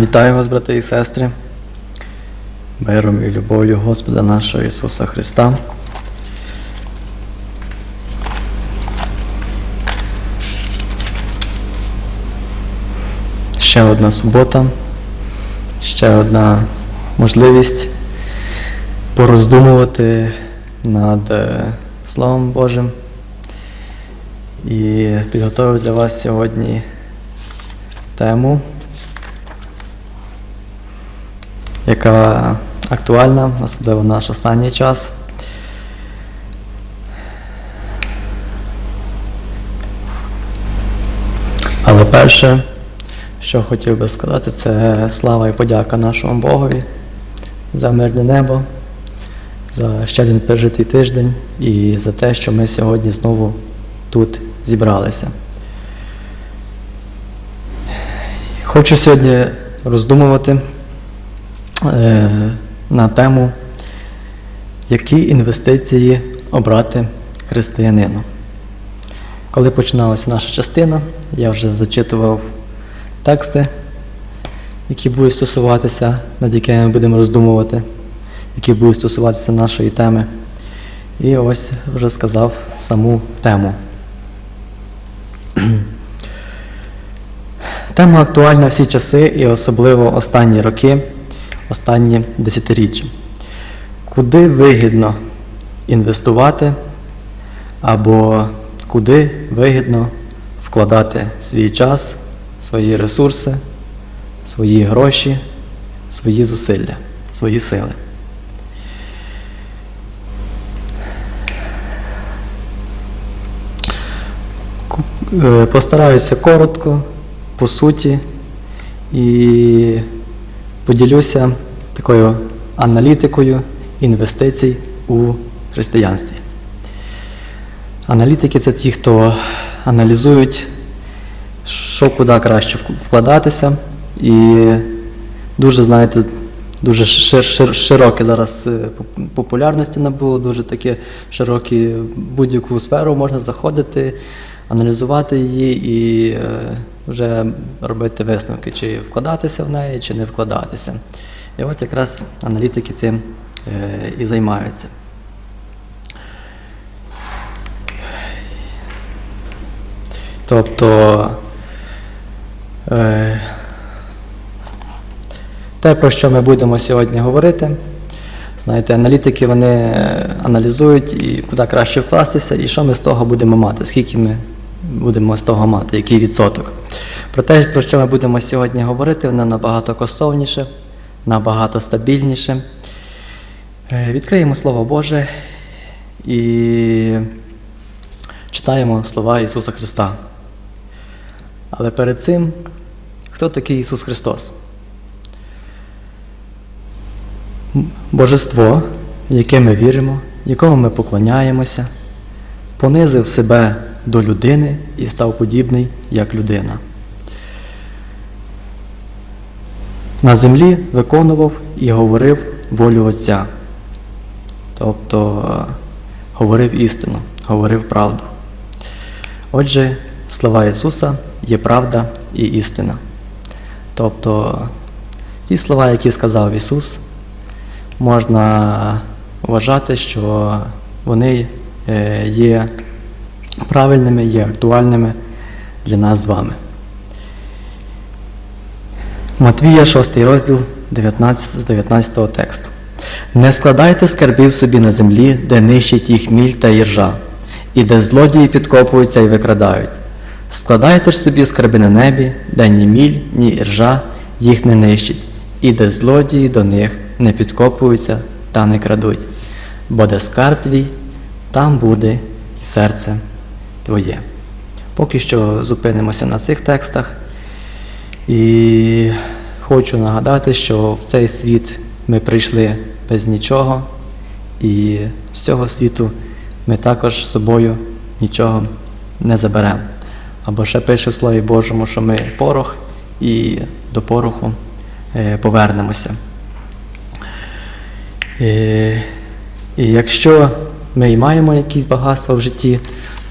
Вітаю вас, брати і сестри, миром і любов'ю Господа нашого Ісуса Христа. Ще одна субота, ще одна можливість пороздумувати над е, Словом Божим. І підготовив для вас сьогодні тему, яка актуальна, особливо в наш останній час. Але перше, що хотів би сказати, це слава і подяка нашому Богові за мирне небо, за ще один пережитий тиждень і за те, що ми сьогодні знову тут зібралися. Хочу сьогодні роздумувати на тему, які інвестиції обрати християнину. Коли починалася наша частина, я вже зачитував тексти, які будуть стосуватися, над якими ми будемо роздумувати, які будуть стосуватися нашої теми. І ось вже сказав саму тему. Тема актуальна всі часи і особливо останні роки, останні десятиріччя. Куди вигідно інвестувати або куди вигідно вкладати свій час, свої ресурси, свої гроші, свої зусилля, свої сили. Е, Постараюся коротко, по суті, і поділюся такою аналітикою інвестицій у християнстві. Аналітики це ті, хто аналізують, що куди краще вкладатися, і дуже, знаєте, дуже шир, шир, широке зараз е, популярності набуло, дуже таке широкі будь-яку сферу можна заходити, аналізувати її і е, вже робити висновки, чи вкладатися в неї, чи не вкладатися. І от якраз аналітики цим е, і займаються. Тобто е, те, про що ми будемо сьогодні говорити, знаєте, аналітики вони аналізують і куди краще вкластися, і що ми з того будемо мати, скільки ми будемо з того мати, який відсоток. Про те, про що ми будемо сьогодні говорити, воно набагато коштовніше, набагато стабільніше. Е, Відкриємо Слово Боже і читаємо слова Ісуса Христа. Але перед цим, хто такий Ісус Христос? Божество, в яке ми віримо, якому ми поклоняємося, понизив себе до людини і став подібний як людина. На землі виконував і говорив волю Отця. Тобто е, говорив істину, говорив правду. Отже, слова Ісуса є правда і істина. Тобто ті слова, які сказав Ісус, можна вважати, що вони е, є правильними, є актуальними для нас з вами. Матвія, 6 розділ 19, з 19 тексту. Не складайте скарбів собі на землі, де нищить їх міль та іржа, і де злодії підкопуються і викрадають. Складайте ж собі скарби на небі, де ні міль, ні іржа їх не нищить, і де злодії до них не підкопуються та не крадуть. Бо де скарб твій, там буде і серце твоє. Поки що зупинимося на цих текстах. І хочу нагадати, що в цей світ ми прийшли без нічого, і з цього світу ми також з собою нічого не заберемо. Або ще пише в Слові Божому, що ми порох і до пороху е, повернемося. Е, І якщо ми і маємо якісь багатства в житті,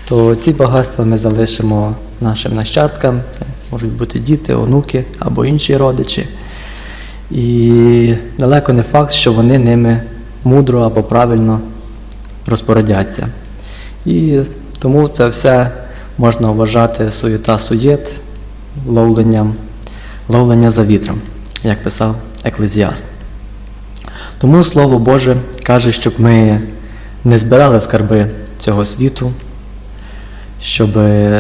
то ці багатства ми залишимо нашим нащадкам. Це можуть бути діти, онуки або інші родичі. І далеко не факт, що вони ними мудро або правильно розпорядяться. І тому це все можна вважати суєта суєт, ловленням, ловлення за вітром, як писав Еклезіаст. Тому Слово Боже каже, щоб ми не збирали скарби цього світу, щоб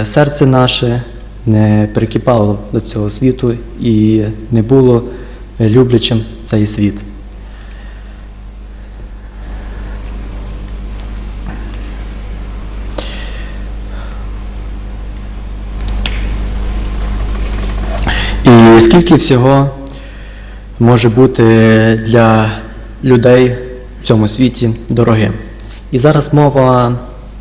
серце наше не прикипало до цього світу і не було люблячим цей світ. І скільки всього може бути для людей в цьому світі дорогим. І зараз мова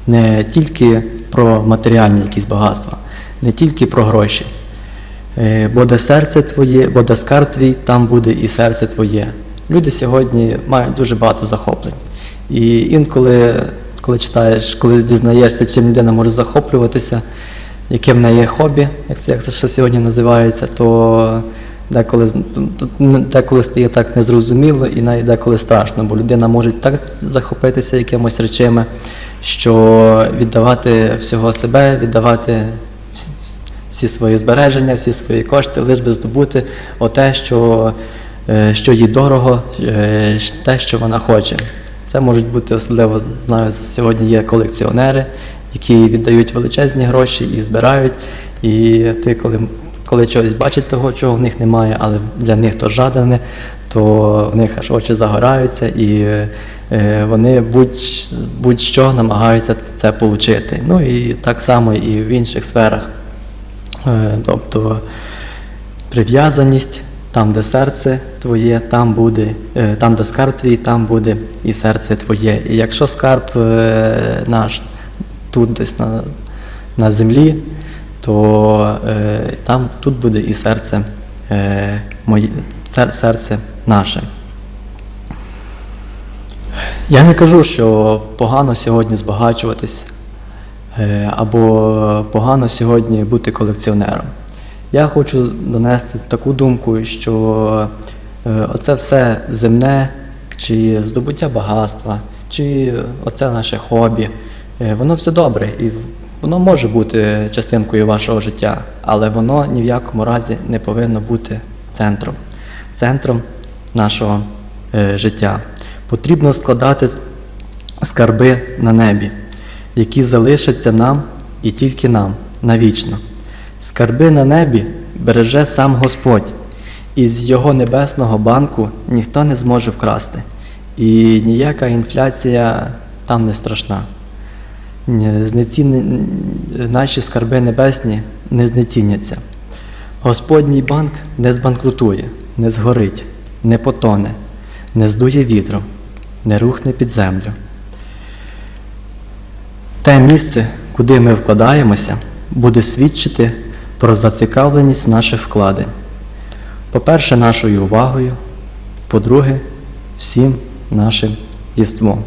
не тільки про матеріальні якісь багатства, не тільки про гроші. Е, Бо де серце твоє, бо де скарб твій, там буде і серце твоє. Люди сьогодні мають дуже багато захоплень. І інколи, коли читаєш, коли дізнаєшся, чим людина може захоплюватися, яке в неї хобі, як це, як це ще сьогодні називається, то деколи, деколи стає так незрозуміло і навіть деколи страшно, бо людина може так захопитися якимось речами, що віддавати всього себе, віддавати всі- свої збереження, всі свої кошти, лише би здобути оте, що, е, що їй дорого, е, те, що вона хоче. Це можуть бути особливо, знаю, сьогодні є колекціонери, які віддають величезні гроші і збирають. І ти, коли, коли чогось бачить того, чого в них немає, але для них то жадане, то в них аж очі загораються, і вони будь- будь-що намагаються це отримати. Ну і так само і в інших сферах. Е, Тобто прив'язаність, там, де серце твоє, там буде, е, там, де скарб твій, там буде і серце твоє. І якщо скарб е, наш тут десь на, на землі, то е, там тут буде і серце е, моє, серце наше. Я не кажу, що погано сьогодні збагачуватись е, або погано сьогодні бути колекціонером. Я хочу донести таку думку, що е, оце все земне, чи здобуття багатства, чи оце наше хобі, е, воно все добре і воно може бути частинкою вашого життя, але воно ні в якому разі не повинно бути центром, центром нашого життя. Потрібно складати скарби на небі, які залишаться нам і тільки нам навічно. Скарби на небі береже сам Господь, і з його небесного банку ніхто не зможе вкрасти, і ніяка інфляція там не страшна. Ні, знецінне- Наші скарби небесні не знеціняться. Господній банк не збанкрутує, не згорить, не потоне, не здує вітром, не рухне під землю. Те місце, куди ми вкладаємося, буде свідчити про зацікавленість наших вкладень. По-перше, нашою увагою, по-друге, всім нашим єством.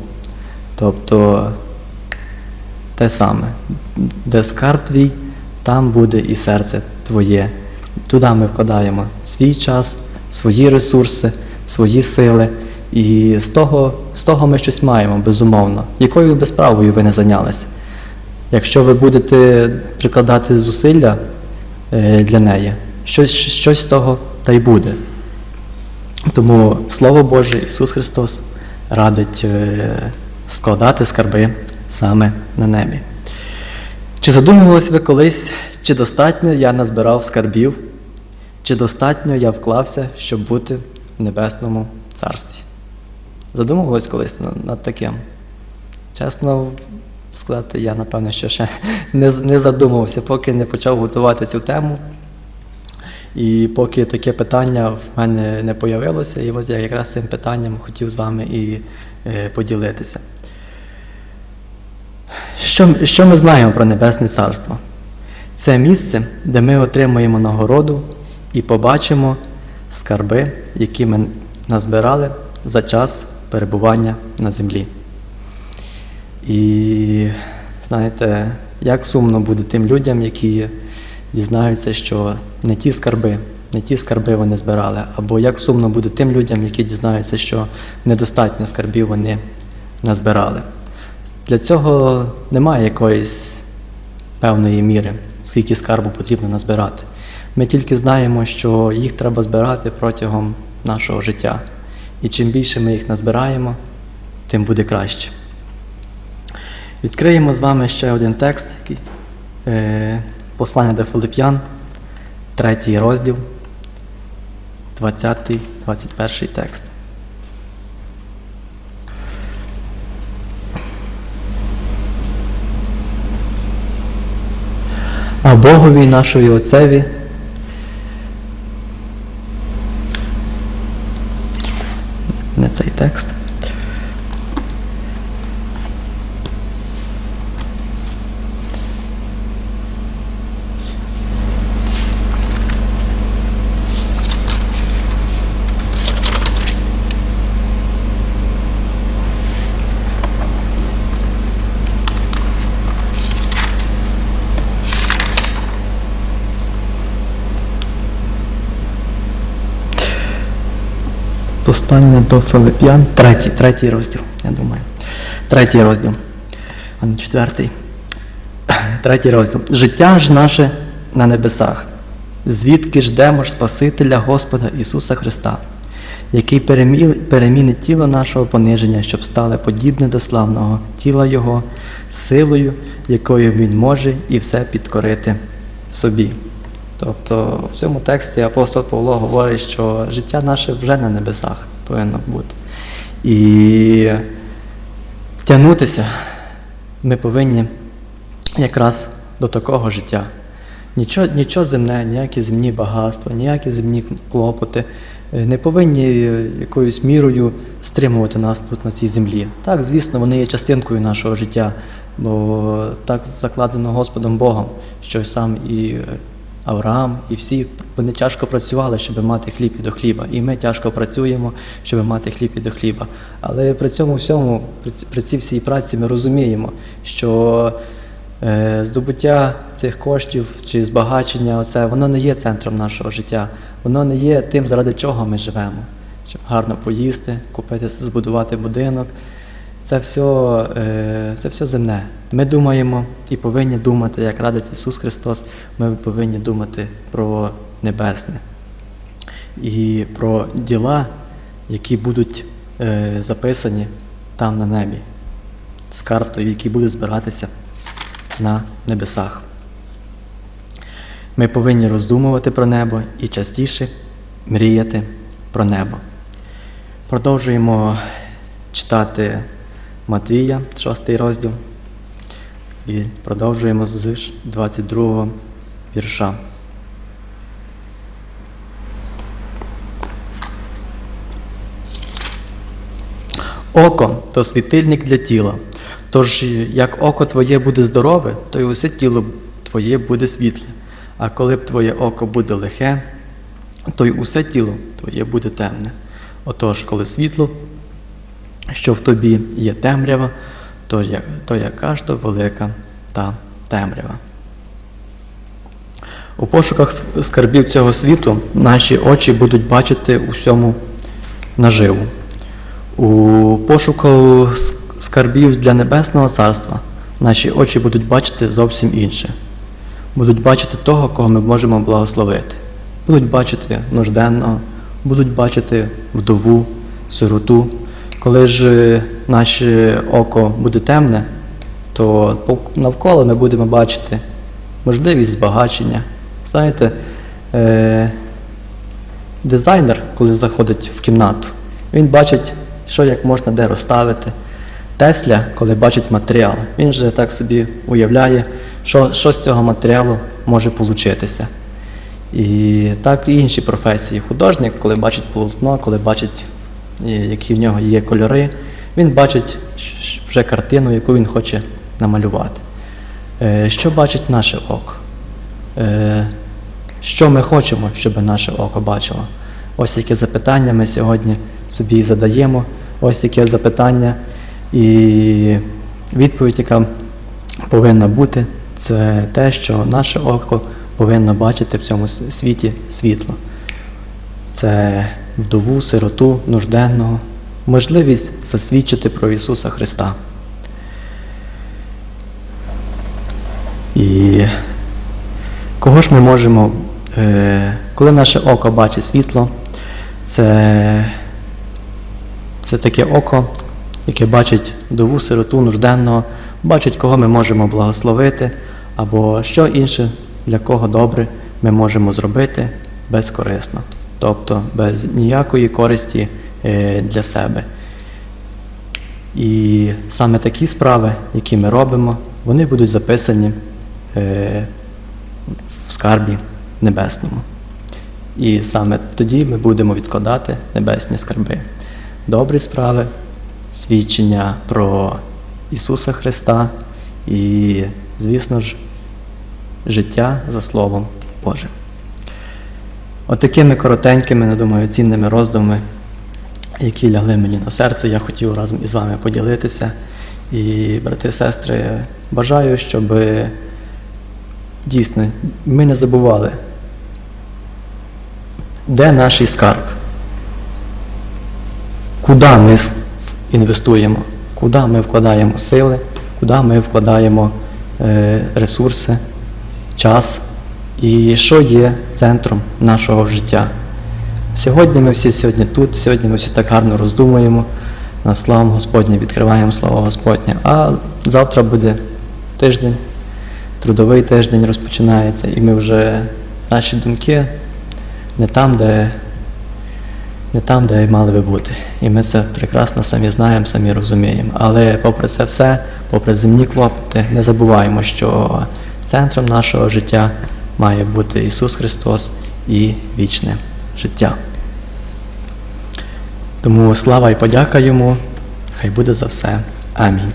Тобто те саме, де скарб твій, там буде і серце твоє. Туди ми вкладаємо свій час, свої ресурси, свої сили. І з того, з того ми щось маємо, безумовно. Якою би справою ви не зайнялися? Якщо ви будете прикладати зусилля е, для неї, щось, щось з того та й буде. Тому Слово Боже, Ісус Христос радить е, складати скарби саме на небі. Чи задумувались ви колись, чи достатньо я назбирав скарбів, чи достатньо я вклався, щоб бути в небесному царстві? Задумувались колись над, над таким? Чесно сказати, я напевно що ще не, не задумувався, поки не почав готувати цю тему. І поки таке питання в мене не появилося, і от я якраз цим питанням хотів з вами і е, поділитися. Що, що ми знаємо про Небесне Царство? Це місце, де ми отримуємо нагороду і побачимо скарби, які ми назбирали за час перебування на землі. І знаєте, як сумно буде тим людям, які дізнаються, що не ті скарби не ті скарби вони збирали, або як сумно буде тим людям, які дізнаються, що недостатньо скарбів вони назбирали. Для цього немає якоїсь певної міри, скільки скарбу потрібно назбирати. Ми тільки знаємо, що їх треба збирати протягом нашого життя. І чим більше ми їх назбираємо, тим буде краще. Відкриємо з вами ще один текст, е, послання до Филип'ян, третій розділ, 20-21 текст. А Богові нашої Отцеві. Не цей текст. Послання до Филип'ян, третій, третій розділ, я думаю. Третій розділ, а не четвертий. Третій розділ. Життя ж наше на небесах, звідки ждемо ж Спасителя Господа Ісуса Христа, який перемінить тіло нашого пониження, щоб стало подібне до славного тіла Його, силою, якою Він може і все підкорити собі. Тобто в цьому тексті апостол Павло говорить, що життя наше вже на небесах повинно бути. І тягнутися ми повинні якраз до такого життя. Нічого, нічого земне, ніякі земні багатства, ніякі земні клопоти е, не повинні е, якоюсь мірою стримувати нас тут на цій землі. Так, звісно, вони є частинкою нашого життя, бо так закладено Господом Богом, що сам і Авраам, і всі вони тяжко працювали, щоб мати хліб і до хліба. І ми тяжко працюємо, щоб мати хліб і до хліба. Але при цьому всьому, при цій всій праці ми розуміємо, що Е, Здобуття цих коштів чи збагачення, оце, воно не є центром нашого життя. Воно не є тим, заради чого ми живемо. Щоб гарно поїсти, купити, збудувати будинок. Це все, це все земне. Ми думаємо і повинні думати, як радить Ісус Христос, ми повинні думати про небесне і про діла, які будуть е, записані там на небі, скарб той, який буде збиратися на небесах. Ми повинні роздумувати про небо і частіше мріяти про небо. Продовжуємо читати Матвія, 6 розділ, і продовжуємо з 22 вірша. Око то світильник для тіла. Тож, як око твоє буде здорове, то й усе тіло твоє буде світле. А коли б твоє око буде лихе, то й усе тіло твоє буде темне. Отож, коли світло, що в тобі є темрява, то, я, то яка ж то велика та темрява. У пошуках скарбів цього світу наші очі будуть бачити усьому наживу. У пошуку скарбів для Небесного Царства наші очі будуть бачити зовсім інше. Будуть бачити того, кого ми можемо благословити. Будуть бачити нужденного, будуть бачити вдову, сироту. Коли ж е, наше око буде темне, то навколо ми будемо бачити можливість збагачення. Знаєте, е- дизайнер, коли заходить в кімнату, він бачить, що як можна де розставити. Тесля, коли бачить матеріал, він же так собі уявляє, що, що з цього матеріалу може получитися. І так і інші професії. Художник, коли бачить полотно, коли бачить, які в нього є кольори, він бачить вже картину, яку він хоче намалювати. Е, Що бачить наше око? Е, Що ми хочемо, щоб наше око бачило? Ось яке запитання ми сьогодні собі задаємо. Ось яке запитання. І відповідь, яка повинна бути, це те, що наше око повинно бачити в цьому світі світло. це вдову, сироту, нужденного, можливість засвідчити про Ісуса Христа. І кого ж ми можемо, е, коли наше око бачить світло, це, це таке око, яке бачить вдову, сироту, нужденного, бачить, кого ми можемо благословити, або що інше, для кого добре ми можемо зробити безкорисно, тобто без ніякої користі е, для себе. І саме такі справи, які ми робимо, вони будуть записані е, в скарбі небесному. І саме тоді ми будемо відкладати небесні скарби. Добрі справи, свідчення про Ісуса Христа і, звісно ж, життя за Словом Божим. Отакими коротенькими, я думаю, цінними роздумами, які лягли мені на серце, я хотів разом із вами поділитися. І, брати і сестри, бажаю, щоб дійсно ми не забували, де наш скарб, куди ми інвестуємо, куди ми вкладаємо сили, куди ми вкладаємо е, ресурси, час і що є центром нашого життя. Сьогодні ми всі сьогодні тут, сьогодні ми всі так гарно роздумуємо над славом Господнє, відкриваємо слава Господнє. А завтра буде тиждень, трудовий тиждень розпочинається, і ми вже наші думки не там, де, не там, де мали би бути. І ми це прекрасно самі знаємо, самі розуміємо. Але попри це все, попри земні клопоти, не забуваємо, що центром нашого життя має бути Ісус Христос і вічне життя. Тому слава і подяка йому, хай буде за все. Амінь.